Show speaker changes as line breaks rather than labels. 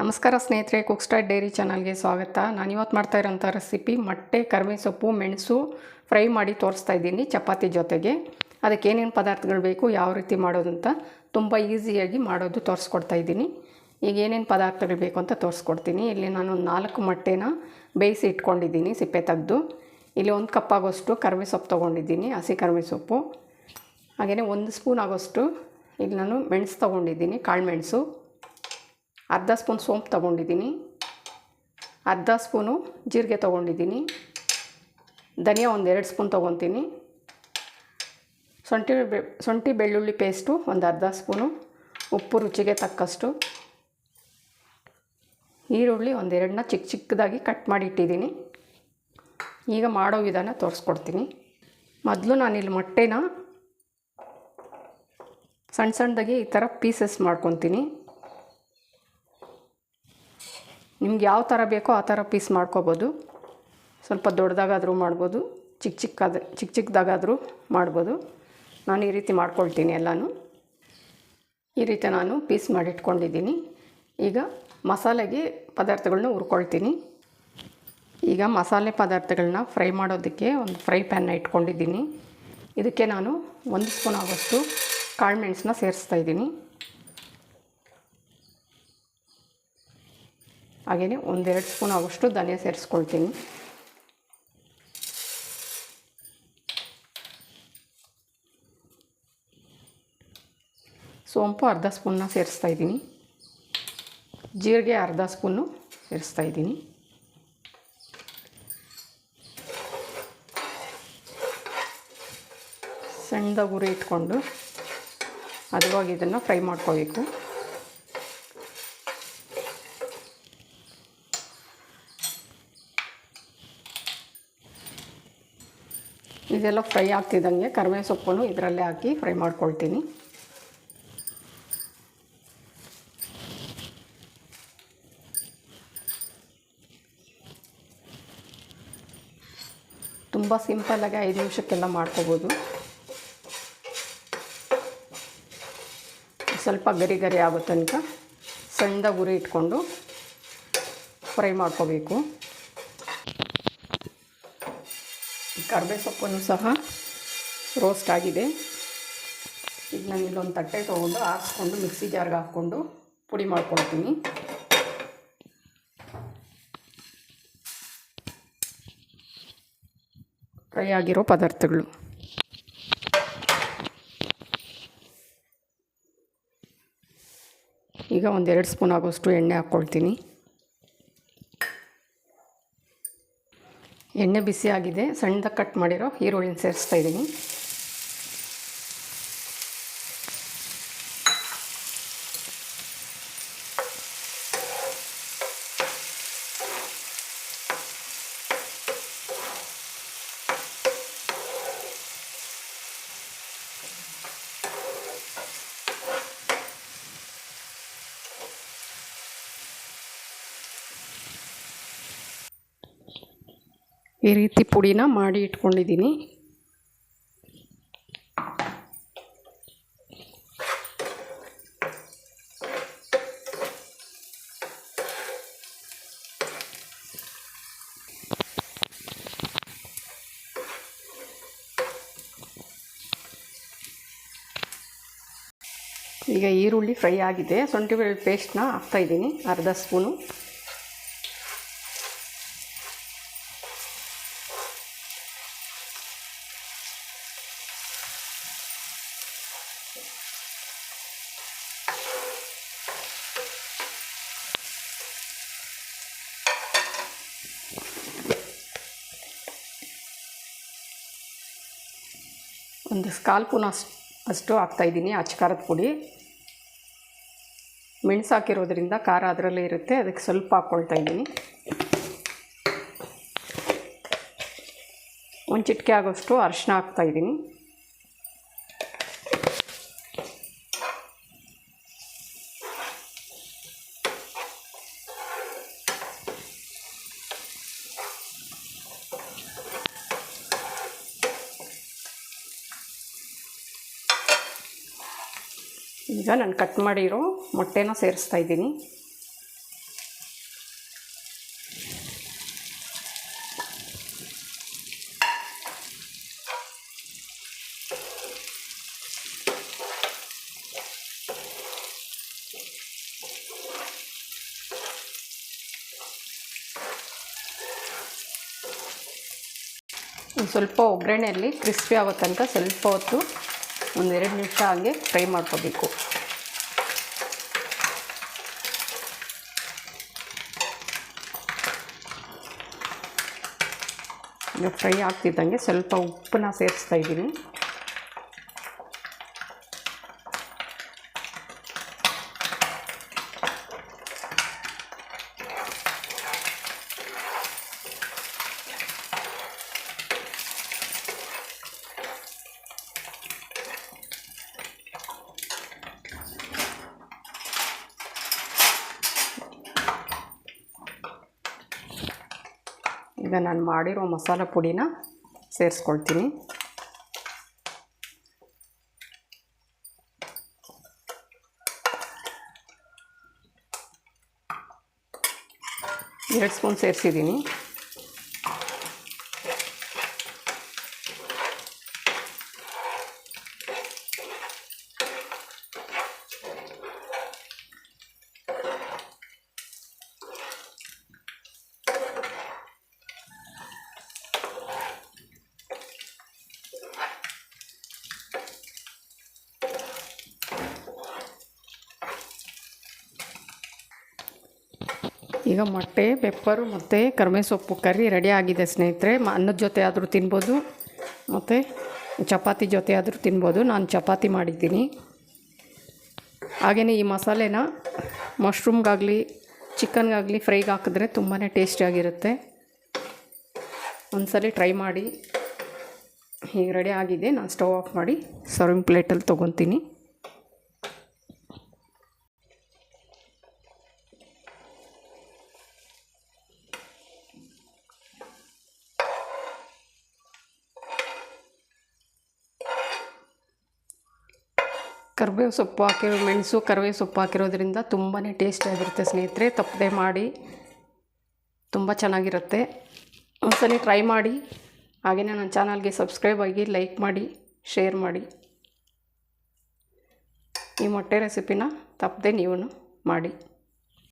ನಮಸ್ಕಾರ ಸ್ನೇಹಿತರೆ cook dairy dairy ಚಾನಲ್ಗೆ ಸ್ವಾಗತ. ನಾನು ಇವತ್ತು ಮಾಡ್ತಾ ಇರೋಂಥ ರೆಸಿಪಿ ಮೊಟ್ಟೆ, ಕರ್ಮೆ ಸೊಪ್ಪು, ಮೆಣಸು ಫ್ರೈ ಮಾಡಿ ತೋರಿಸ್ತಾ ಇದ್ದೀನಿ ಚಪಾತಿ ಜೊತೆಗೆ. ಅದಕ್ಕೆ ಏನೇನು ಪದಾರ್ಥಗಳು ಬೇಕು, ಯಾವ ರೀತಿ ಮಾಡೋದು ಅಂತ ತುಂಬ ಈಸಿಯಾಗಿ ಮಾಡೋದು ತೋರಿಸ್ಕೊಡ್ತಾ ಇದ್ದೀನಿ. ಈಗ ಏನೇನು ಪದಾರ್ಥಗಳು ಬೇಕು ಅಂತ ತೋರಿಸ್ಕೊಡ್ತೀನಿ. ಇಲ್ಲಿ ನಾನು ನಾಲ್ಕು ಮೊಟ್ಟೆನ ಬೇಯಿಸಿ ಇಟ್ಕೊಂಡಿದ್ದೀನಿ ಸಿಪ್ಪೆ ತೆಗೆದು. ಇಲ್ಲಿ ಒಂದು ಕಪ್ ಆಗೋಷ್ಟು ಕರ್ಮೆ ಸೊಪ್ಪು ತೊಗೊಂಡಿದ್ದೀನಿ, ಹಸಿ ಕರ್ಮೆ ಸೊಪ್ಪು. ಹಾಗೆಯೇ ಒಂದು ಸ್ಪೂನ್ ಆಗೋಷ್ಟು ಇಲ್ಲಿ ನಾನು ಮೆಣಸು ತೊಗೊಂಡಿದ್ದೀನಿ, ಕಾಳು ಮೆಣಸು. ಅರ್ಧ ಸ್ಪೂನ್ ಸೋಂಪು ತೊಗೊಂಡಿದ್ದೀನಿ. ಅರ್ಧ ಸ್ಪೂನು ಜೀರಿಗೆ ತೊಗೊಂಡಿದ್ದೀನಿ. ಧನಿಯಾ ಒಂದು ಎರಡು ಸ್ಪೂನ್ ತೊಗೊತೀನಿ. ಶುಂಠಿ ಬೆ, ಶುಂಠಿ ಬೆಳ್ಳುಳ್ಳಿ ಪೇಸ್ಟು ಒಂದು ಅರ್ಧ ಸ್ಪೂನು. ಉಪ್ಪು ರುಚಿಗೆ ತಕ್ಕಷ್ಟು. ಈರುಳ್ಳಿ ಒಂದೆರಡನ್ನ ಚಿಕ್ಕ ಚಿಕ್ಕದಾಗಿ ಕಟ್ ಮಾಡಿ ಇಟ್ಟಿದ್ದೀನಿ. ಈಗ ಮಾಡೋ ವಿಧಾನ ತೋರಿಸ್ಕೊಡ್ತೀನಿ. ಮೊದಲು ನಾನಿಲ್ಲಿ ಮೊಟ್ಟೆನ ಸಣ್ಣ ಸಣ್ಣದಾಗಿ ಈ ಥರ ಪೀಸಸ್ ಮಾಡ್ಕೊತೀನಿ. ನಿಮ್ಗೆ ಯಾವ ಥರ ಬೇಕೋ ಆ ಥರ ಪೀಸ್ ಮಾಡ್ಕೋಬೋದು. ಸ್ವಲ್ಪ ದೊಡ್ಡದಾಗಾದರೂ ಮಾಡ್ಬೋದು, ಚಿಕ್ಕ ಚಿಕ್ಕದ, ಚಿಕ್ಕ ಚಿಕ್ಕದಾಗಾದರೂ ಮಾಡ್ಬೋದು. ನಾನು ಈ ರೀತಿ ಮಾಡ್ಕೊಳ್ತೀನಿ ಎಲ್ಲನೂ. ಈ ರೀತಿ ನಾನು ಪೀಸ್ ಮಾಡಿಟ್ಕೊಂಡಿದ್ದೀನಿ. ಈಗ ಮಸಾಲೆಗೆ ಪದಾರ್ಥಗಳನ್ನ ಹುರ್ಕೊಳ್ತೀನಿ. ಈಗ ಮಸಾಲೆ ಪದಾರ್ಥಗಳನ್ನ ಫ್ರೈ ಮಾಡೋದಕ್ಕೆ ಒಂದು ಫ್ರೈ ಪ್ಯಾನ್ನ ಇಟ್ಕೊಂಡಿದ್ದೀನಿ. ಇದಕ್ಕೆ ನಾನು ಒಂದು ಸ್ಪೂನ್ ಆಗೋಷ್ಟು ಕಾಳು ಮೆಣಸನ್ನ ಸೇರಿಸ್ತಾ ಇದ್ದೀನಿ. ಹಾಗೆಯೇ ಒಂದೆರಡು ಸ್ಪೂನ್ ಆಗೋಷ್ಟು ಧನಿಯಾ ಸೇರಿಸ್ಕೊಳ್ತೀನಿ. ಸೋಂಪು ಅರ್ಧ ಸ್ಪೂನ್ನ ಸೇರಿಸ್ತಾ ಇದ್ದೀನಿ. ಜೀರಿಗೆ ಅರ್ಧ ಸ್ಪೂನು ಸೇರಿಸ್ತಾ ಇದ್ದೀನಿ. ಸಣ್ಣದಾಗಿ ಉರಿ ಇಟ್ಕೊಂಡು ಹದವಾಗಿ ಇದನ್ನು ಫ್ರೈ ಮಾಡ್ಕೋಬೇಕು. ಇದೆಲ್ಲ ಫ್ರೈ ಆಗ್ತಿದ್ದಂಗೆ ಕರಿಬೇವು ಸೊಪ್ಪನ್ನು ಇದರಲ್ಲೇ ಹಾಕಿ ಫ್ರೈ ಮಾಡ್ಕೊಳ್ತೀನಿ. ತುಂಬ ಸಿಂಪಲಾಗಿ ಐದು ನಿಮಿಷಕ್ಕೆಲ್ಲ ಮಾಡ್ಕೋಬೋದು. ಸ್ವಲ್ಪ ಗರಿ ಗರಿ ಆಗೋ ತನಕ ಸಣ್ಣದಾಗಿ ಉರಿ ಇಟ್ಕೊಂಡು ಫ್ರೈ ಮಾಡ್ಕೋಬೇಕು. ಕರಿಬೇ ಸೊಪ್ಪನ್ನು ಸಹ ರೋಸ್ಟ್ ಆಗಿದೆ. ಈಗ ನಾನು ಇಲ್ಲೊಂದು ತಟ್ಟೆ ತೊಗೊಂಡು ಹಾಕ್ಸ್ಕೊಂಡು ಮಿಕ್ಸಿ ಜಾರ್ಗೆ ಹಾಕ್ಕೊಂಡು ಪುಡಿ ಮಾಡ್ಕೊಳ್ತೀನಿ. ಫ್ರೈ ಆಗಿರೋ ಪದಾರ್ಥಗಳು. ಈಗ ಒಂದೆರಡು ಸ್ಪೂನ್ ಆಗೋಷ್ಟು ಎಣ್ಣೆ ಹಾಕ್ಕೊಳ್ತೀನಿ. ಎಣ್ಣೆ ಬಿಸಿ ಆಗಿದೆ ಸಣ್ಣದಾಗಿ ಕಟ್ ಮಾಡಿರೋ ಈರುಳ್ಳಿನ ಸೇರಿಸ್ತಾ ಇದ್ದೀನಿ. ಈ ರೀತಿ ಪುಡಿನ ಮಾಡಿ ಇಟ್ಕೊಂಡಿದ್ದೀನಿ. ಈಗ ಈರುಳ್ಳಿ ಫ್ರೈ ಆಗಿದೆ. ಶುಂಠಿ ಬೆಳ್ಳುಳ್ಳಿ ಪೇಸ್ಟ್ನ ಹಾಕ್ತಾಯಿದ್ದೀನಿ ಅರ್ಧ ಸ್ಪೂನು. ಒಂದು ಕಾಲು ಸ್ಪೂನ್ ಅಷ್ಟು ಅಷ್ಟು ಹಾಕ್ತಾಯಿದ್ದೀನಿ ಖಾರದ ಪುಡಿ. ಮೆಣಸು ಹಾಕಿರೋದ್ರಿಂದ ಖಾರ ಅದರಲ್ಲೇ ಇರುತ್ತೆ, ಅದಕ್ಕೆ ಸ್ವಲ್ಪ ಹಾಕ್ಕೊಳ್ತಾ ಇದ್ದೀನಿ. ಒಂದು ಚಿಟಿಕೆ ಆಗೋಷ್ಟು ಅರಿಶಿನ ಹಾಕ್ತಾಯಿದ್ದೀನಿ ಈಗ ನಾನು ಕಟ್ ಮಾಡಿರೋ ಮೊಟ್ಟೆನ ಸೇರಿಸ್ತಾ ಇದ್ದೀನಿ. ಸ್ವಲ್ಪ ಒಗ್ಗರಣೆಯಲ್ಲಿ ಕ್ರಿಸ್ಪಿ ಆಗೋ ತನಕ ಸ್ವಲ್ಪ ಹೊತ್ತು ಒಂದೆರಡು ನಿಮಿಷ ಹಾಗೆ ಫ್ರೈ ಮಾಡ್ಕೋಬೇಕು. ಈಗ ಫ್ರೈ ಆಗ್ತಿದ್ದಂಗೆ ಸ್ವಲ್ಪ ಉಪ್ಪನ್ನ ಸೇರಿಸ್ತಾ ಇದ್ದೀನಿ. ಈಗ ನಾನು ಮಾಡಿರೋ ಮಸಾಲ ಪುಡಿನ ಸೇರಿಸ್ಕೊಳ್ತೀನಿ. ಎರಡು ಸ್ಪೂನ್ ಸೇರಿಸಿದ್ದೀನಿ. ಈಗ ಮೊಟ್ಟೆ, ಪೆಪ್ಪರು ಮತ್ತು ಕರ್ಮೆ ಸೊಪ್ಪು ಕರ್ರಿ ರೆಡಿ ಆಗಿದೆ ಸ್ನೇಹಿತರೆ. ಅನ್ನದ ಜೊತೆ ಆದರೂ ತಿನ್ಬೋದು. ಮತ್ತು ಚಪಾತಿ ಜೊತೆ ಆದರೂ ತಿನ್ಬೋದು. ನಾನು ಚಪಾತಿ ಮಾಡಿದ್ದೀನಿ. ಹಾಗೆಯೇ ಈ ಮಸಾಲೆನ ಮಶ್ರೂಮ್ಗಾಗಲಿ, ಚಿಕನ್ಗಾಗಲಿ ಫ್ರೈಗೆ ಹಾಕಿದ್ರೆ ತುಂಬಾ ಟೇಸ್ಟಿಯಾಗಿರುತ್ತೆ ಒಂದ್ಸಲಿ ಟ್ರೈ ಮಾಡಿ. ಈಗ ರೆಡಿ ಆಗಿದೆ. ನಾನು ಸ್ಟವ್ ಆಫ್ ಮಾಡಿ ಸರ್ವಿಂಗ್ ಪ್ಲೇಟಲ್ಲಿ ತೊಗೊತೀನಿ. ಕರಿಬೇವು ಸೊಪ್ಪು ಹಾಕಿರೋ, ಮೆಣಸು ಕರಿಬೇವು ಸೊಪ್ಪು ಹಾಕಿರೋದ್ರಿಂದ ತುಂಬಾ ಟೇಸ್ಟಿಯಾಗಿರುತ್ತೆ ಸ್ನೇಹಿತರೆ. ತಪ್ಪದೆ ಮಾಡಿ. ತುಂಬ ಚೆನ್ನಾಗಿರುತ್ತೆ. ಒಂದ್ಸಲ ಟ್ರೈ ಮಾಡಿ. ಹಾಗೆಯೇ ನನ್ನ ಚಾನಲ್ಗೆ ಸಬ್ಸ್ಕ್ರೈಬ್ ಆಗಿ ಲೈಕ್ ಮಾಡಿ ಶೇರ್ ಮಾಡಿ. ಈ ಮೊಟ್ಟೆ ರೆಸಿಪಿನ ತಪ್ಪದೆ ನೀವು ಮಾಡಿ.